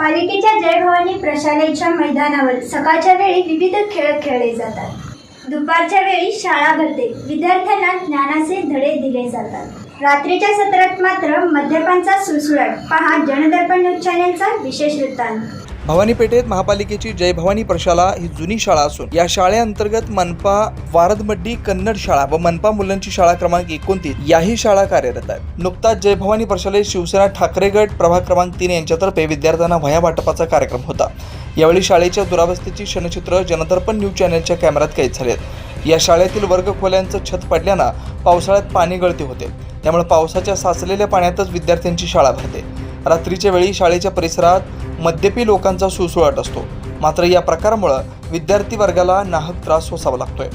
पालिकेच्या जय भवानी प्रशालेच्या मैदानावर सकाळच्या वेळी विविध खेळ खेळले जातात. दुपारच्या वेळी शाळा भरते. विद्यार्थ्यांना ज्ञानाचे धडे दिले जातात. रात्रीच्या सत्रात मात्र मद्यपानचा सुळसुळाट पहा. जनदर्पण न्यूज चॅनेलचा विशेष वृत्तांत. भवानी पेठेत महापालिकेची जय भवानी प्रशाला ही जुनी शाळा असून या शाळेअंतर्गत मनपा वारदमड्डी कन्नड शाळा व मनपा मुलांची शाळा क्रमांक एकोणतीस याही शाळा कार्यरत आहेत. नुकताच जय भवानी प्रशालेत शिवसेना ठाकरे गट प्रभाग क्रमांक तीन यांच्यातर्फे विद्यार्थ्यांना वह्या वाटपाचा कार्यक्रम होता. यावेळी शाळेच्या दुरावस्थेची क्षणचित्र जनदर्पण न्यूज चॅनलच्या कॅमेऱ्यात कैद झालेत या शाळेतील वर्गखोल्यांचं छत पडल्यानं पावसाळ्यात पाणी गळती होते. त्यामुळे पावसाच्या साचलेल्या पाण्यातच विद्यार्थ्यांची शाळा भरते. रात्रीच्या वेळी शाळेच्या परिसरात मद्यपी लोकांचा सुळसुळाट असतो. मात्र या प्रकारामुळं विद्यार्थी वर्गाला नाहक त्रास सोसावा लागतोय.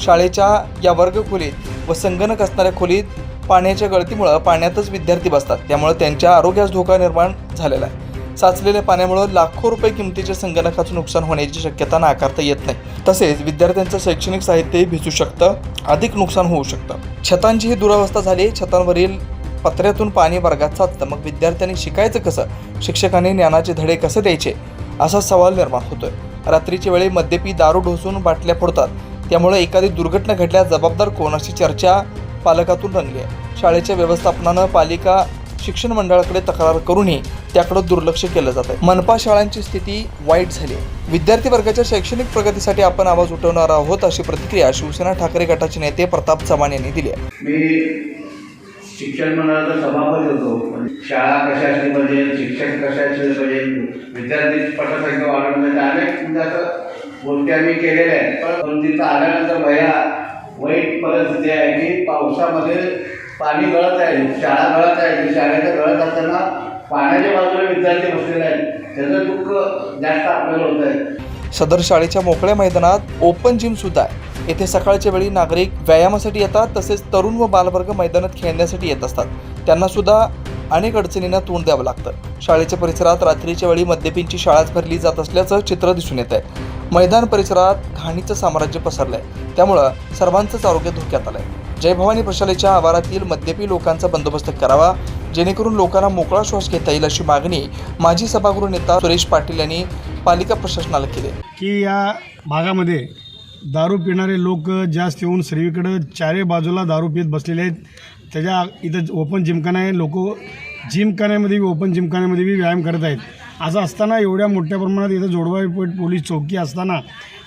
शाळेच्या या वर्गखोलीत व संगणक असणाऱ्या खोलीत पाण्याच्या गळतीमुळं पाण्यातच विद्यार्थी बसतात. त्यामुळे त्यांच्या आरोग्यास धोका निर्माण झालेला आहे. साचलेल्या पाण्यामुळं लाखो रुपये किमतीच्या संगणकाचं नुकसान होण्याची शक्यता नाकारता येत नाही. तसेच विद्यार्थ्यांचं शैक्षणिक साहित्यही भिजू शकतं अधिक नुकसान होऊ शकतं. छतांची ही दुरावस्था झाली छतांवरील पत्र्यातून पाणी वर्गात साचतं. मग विद्यार्थ्यांनी शिकायचं कसं? शिक्षकांनी ज्ञानाचे धडे कसे द्यायचे? असा सवाल निर्माण होतोय. रात्रीच्या वेळी मद्यपी दारू ढोसून बाटल्या फोडतात. त्यामुळे एखादी दुर्घटना घडल्यास जबाबदार कोण अशी चर्चा पालकातून रंगली आहे. शाळेच्या व्यवस्थापनानं पालिका शिक्षण मंडळाकडे तक्रार करूनही त्याकडे दुर्लक्ष केलं जात आहे मनपा शाळांची स्थिती वाईट झाली आहे. विद्यार्थी वर्गाच्या शैक्षणिक प्रगतीसाठी आपण आवाज उठवणार आहोत अशी प्रतिक्रिया शिवसेना ठाकरे गटाचे नेते प्रताप चव्हाण यांनी दिली आहे. मी शिक्षण मंडळाचा सभापती होतो. शाळा कशा असली पाहिजे शिक्षक कशा असले पाहिजे विद्यार्थी पटसंख्या वाढवण्याचा अनेक म्हणजे असं गोष्टी आम्ही केलेल्या आहेत. पण पण तिथं आल्यानंतर भया वाईट परिस्थिती आहे की पावसामध्ये पाणी गळत आहे शाळा गळत आहे. शाळेच्या गळत असताना पाण्याच्या बाजूला विद्यार्थी बसलेले आहेत. त्याचं दुःख जास्त आपल्याला होत आहे. सदर शाळेच्या मोकळ्या मैदानात ओपन जिम सुद्धा आहे. येथे सकाळच्या वेळी नागरिक व्यायामासाठी येतात तसेच तरुण व बालवर्ग मैदानात खेळण्यासाठी येत असतात. त्यांना सुद्धा अनेक अडचणींना तोंड द्यावं लागतं. शाळेच्या परिसरात रात्रीच्या वेळी मद्यपींची शाळाच भरली जात असल्याचं चित्र दिसून येत आहे. मैदान परिसरात घाणीचं साम्राज्य पसरलंय. त्यामुळं सर्वांचंच आरोग्य धोक्यात आलंय. जय भवानी प्रशालेच्या आवारातील मद्यपी लोकांचा बंदोबस्त करावा जेणेकरून लोकांना मोकळा श्वास घेता येईल अशी मागणी माजी सभागृह नेता सुरेश पाटील यांनी पालिका प्रशासनाला केली. आहे. की या भागामध्ये दारू पिणारे लोक जास्त येऊन सर्वीकडं चारही बाजूला दारू पित बसलेले आहेत. त्याच्या इथं ओपन जिमखाना आहे. लोक जिमखान्यामध्ये बी ओपन जिमखान्यामध्ये बी व्यायाम करत आहेत. असं असताना एवढ्या मोठ्या प्रमाणात इथं जोडवाईपेठ पोलीस चौकी असताना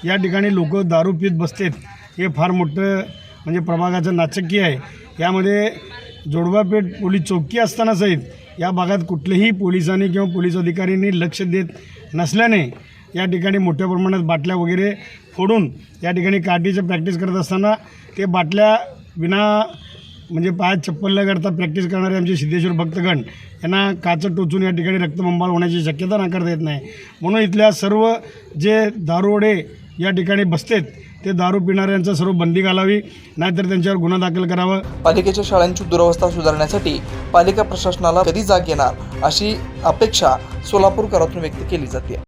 या ठिकाणी लोक दारू पीत बसतात हे फार मोठं म्हणजे प्रभागाचं नाचक्की आहे. यामध्ये जोडवापेठ पोलीस चौकी असताना सहित या भागात कुठलेही पोलिसांनी किंवा पोलीस अधिकाऱ्यांनी लक्ष देत नसल्याने या ठिकाणी मोठ्या प्रमाणात बाटल्या वगैरे फोडून या ठिकाणी काठीचं प्रॅक्टिस करत असताना ते बाटल्या विना म्हणजे पायात चप्पल न करता प्रॅक्टिस करणारे आमचे सिद्धेश्वर भक्तगण यांना काचं टोचून या ठिकाणी रक्तबंबाळ होण्याची शक्यता नाकारता येत नाही. म्हणून इथल्या सर्व जे दारोडे या ठिकाणी बसतेत ते दारू पिणाऱ्यांचा सर्व बंदी घालावी नाहीतर त्यांच्यावर गुन्हा दाखल करावा. पालिकेच्या शाळांची दुरवस्था सुधारण्यासाठी पालिका प्रशासनाला कधी जाग येणार अशी अपेक्षा सोलापूरकरातून व्यक्त केली जाते.